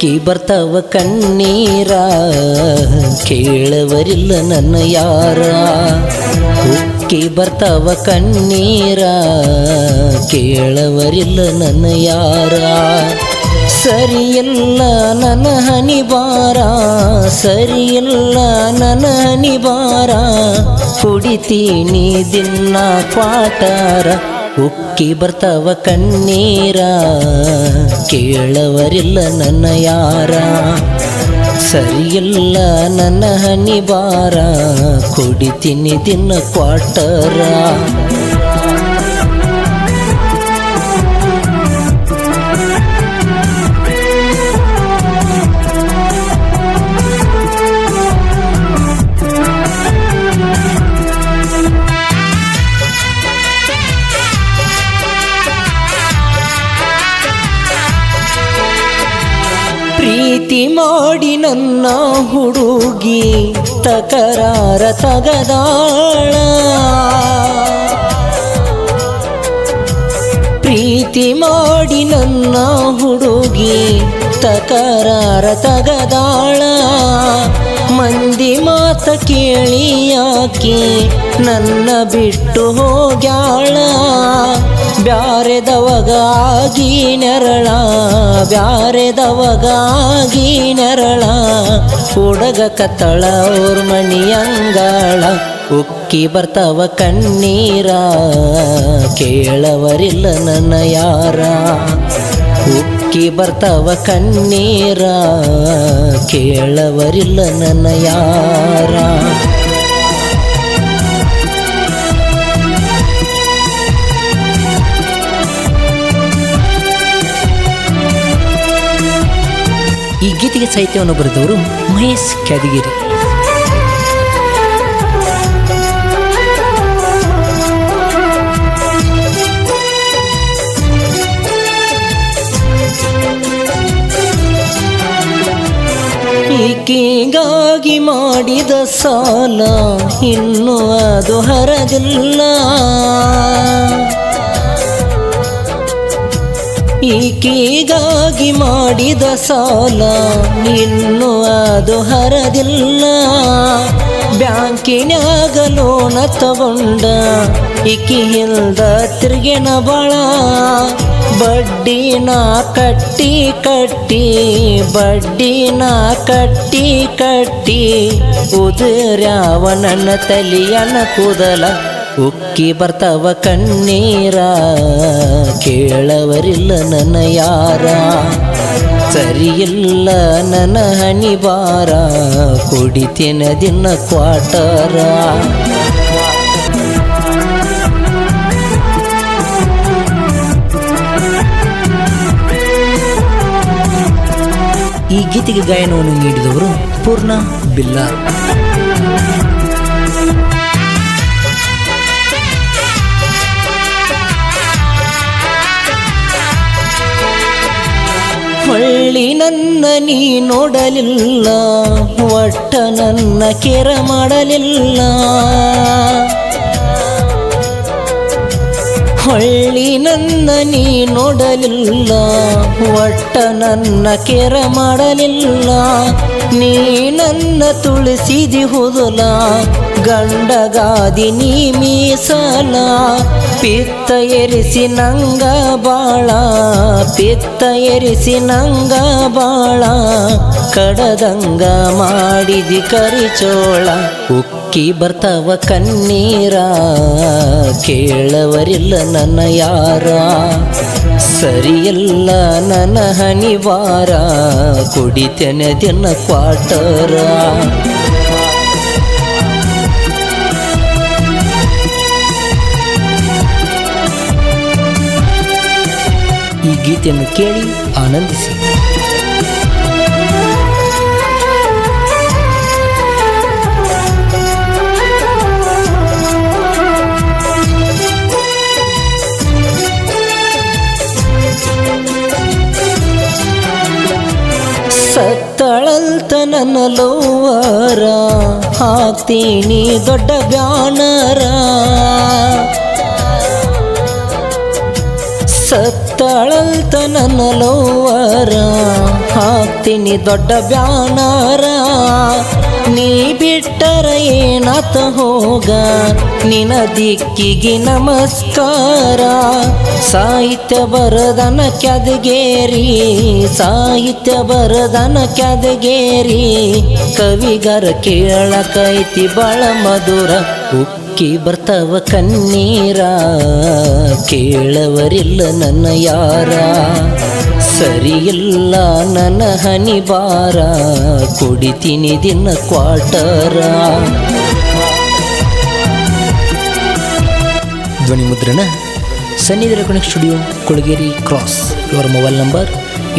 ಬರ್ತಾವ ಕಣ್ಣೀರ ಕೇಳವರಿಲ್ಲ ನನ್ನ ಯಾರ ಉಕ್ಕಿ ಬರ್ತಾವ ಕಣ್ಣೀರ ಕೇಳವರಿಲ್ಲ ನನ್ನ ಯಾರ ಸರಿಯಿಲ್ಲ ನನ್ನ ಹನಿ ಬಾರ ಸರಿಯಿಲ್ಲ ನನ್ನ ಹನಿ ಬಾರ ಕುಡಿತೀನಿ ದಿನ ಕ್ವಾಟಾರ ಉಕ್ಕಿ ಬರ್ತಾವ ಕಣ್ಣೀರ ಕೇಳವರಿಲ್ಲ ನನ್ನ ಯಾರ ಸರಿಯಿಲ್ಲ ನನ್ನ ಹನಿ ಬಾರ ಕುಡಿತೀನಿ ದಿನ ಕ್ವಾಟರ ಪ್ರೀತಿ ಮಾಡಿ ನನ್ನ ಹುಡುಗಿ ತಕರಾರ ತಗದಾಳ. ಪ್ರೀತಿ ಮಾಡಿ ನನ್ನ ಹುಡುಗಿ ತಕರಾರ ತಗದಾಳ. ಮಂದಿ ಮಾತ ಕೇಳಿ ಯಾಕೆ? ನನ್ನ ಬಿಟ್ಟು ಹೋಗ್ಯಾಳ. ಬ್ಯಾರೆದವಗಾಗಿ ನೆರಳ. ಬ್ಯಾರೆದವಗಾಗಿ ನೆರಳ. ಹುಡುಗ ಕತ್ತಳ ಅವ್ರ ಮಣಿಯಂಗಾಳ ಉಕ್ಕಿ ಬರ್ತಾವ ಕಣ್ಣೀರ. ಕೇಳವರಿಲ್ಲ ನನ್ನ ಯಾರ. ಉಕ್ಕಿ ಬರ್ತಾವ ಕಣ್ಣೀರ ಕೇಳವರಿಲ್ಲ ನನ್ನ ಯಾರ. ಈ ಗೀತೆಗೆ ಸಾಹಿತ್ಯವನ್ನು ಬರೆದವರು ಮಹೇಶ್ ಕ್ಯಾದಗಿರಿ. ಈಕೆಗಾಗಿ ಮಾಡಿದ ಸಾಲ ಇನ್ನು ಅದು ಹರದಿಲ್ಲ. ಈಕೆಗಾಗಿ ಮಾಡಿದ ಸಾಲ ಇನ್ನು ಅದು ಹರದಿಲ್ಲ. ಬ್ಯಾಂಕಿನ್ಯಾಗ ಲೋನ ತಗೊಂಡ ಇಕಿ ಹಿಂದ ತಿರುಗಿನ ಬಾಳ ಬಡ್ಡಿನ ಕಟ್ಟಿ ಕಟ್ಟಿ ಬಡ್ಡಿನ ಕಟ್ಟಿ ಕಟ್ಟಿ ಉದುರ್ಯಾವ ನನ್ನ ತಲಿಯನ ಕೂದಲ ಉಕ್ಕಿ ಬರ್ತಾವ ಕಣ್ಣೀರ ಕೇಳವರಿಲ್ಲ ನನ್ನ ಯಾರ ಸರಿಯಿಲ್ಲ ನನ್ನ ಹನಿ ಬಾರ ಕುಡಿತೇನ ದಿನ ಕ್ವಾಟರ ಗೀತೆಗೆ ಗಾಯನವನ್ನು ನೀಡಿದವರು ಪೂರ್ಣ ಬಿಲ್ಲಾರ್ ಹೊಳ್ಳಿ ನನ್ನ ನೀ ನೋಡಲಿಲ್ಲ ಒಟ್ಟ ನನ್ನ ಕೆರ ಮಾಡಲಿಲ್ಲ. ಹೊಳ್ಳಿ ನನ್ನ ನೀ ನೋಡಲಿಲ್ಲ ಒಟ್ಟ ನನ್ನ ಕೆರ ಮಾಡಲಿಲ್ಲ. ನೀ ನನ್ನ ತುಳಸಿದಿ ಹುದುಲ ಗಂಡಗಾದಿ ನೀ ಮೀಸಲ ಪಿತ್ತ ಎರಿಸಿ ನಂಗ ಬಾಳ, ಪಿತ್ತ ಎರಿಸಿ ನಂಗ ಬಾಳ, ಕಡದಂಗ ಮಾಡಿದಿ ಕರಿಚೋಳ. ಉಕ್ಕಿ ಬರ್ತವ ಕಣ್ಣೀರ, ಕೇಳವರಿಲ್ಲ ನನ್ನ ಯಾರ. ಸರಿಯಲ್ಲ ನನ್ನ ಹನಿವಾರಾ, ಕುಡಿತೇನೆ ದಿನ ಕ್ವಾಟರ ಗೀತೆಯನ್ನು ಕೇಳಿ ಆನಂದಿಸಿ. ಸತ್ತಳಂತ ನನ್ನ ಲೋವರ ಹಾಕ್ತೀನಿ ದೊಡ್ಡ ಬ್ಯಾನರ. ಲೋವರ ಹಾಕ್ತೀನಿ ದೊಡ್ಡ ಬ್ಯಾನರ. ನೀ ಬಿಟ್ಟರ ಏನತ ಹೋಗ ನಿನ ದಿಕ್ಕಿಗೆ ನಮಸ್ಕಾರ. ಸಾಹಿತ್ಯ ಬರದನ ಕ್ಯಾದಗೇರಿ, ಸಾಹಿತ್ಯ ಬರದನ ಕ್ಯಾದಗೇರಿ. ಕವಿಗರ ಕೇಳಕೈತಿ ಬಾಳ ಮಧುರ ಉಕ್ಕಿ ಬರ್ತವ ಕಣ್ಣೀರ ಕೇಳವರಿಲ್ಲ ನನ್ನ ಯಾರ ಸರಿಯಿಲ್ಲ ನನ್ನ ಹನಿ ಬಾರ ಕುಡಿತೀನಿ ದಿನ ಕ್ವಾಟರ ಧ್ವನಿ ಮುದ್ರಣ Sunny electronic studio Kolageri cross. ಇವರ mobile number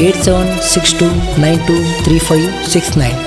eight seven six two nine two three five six nine.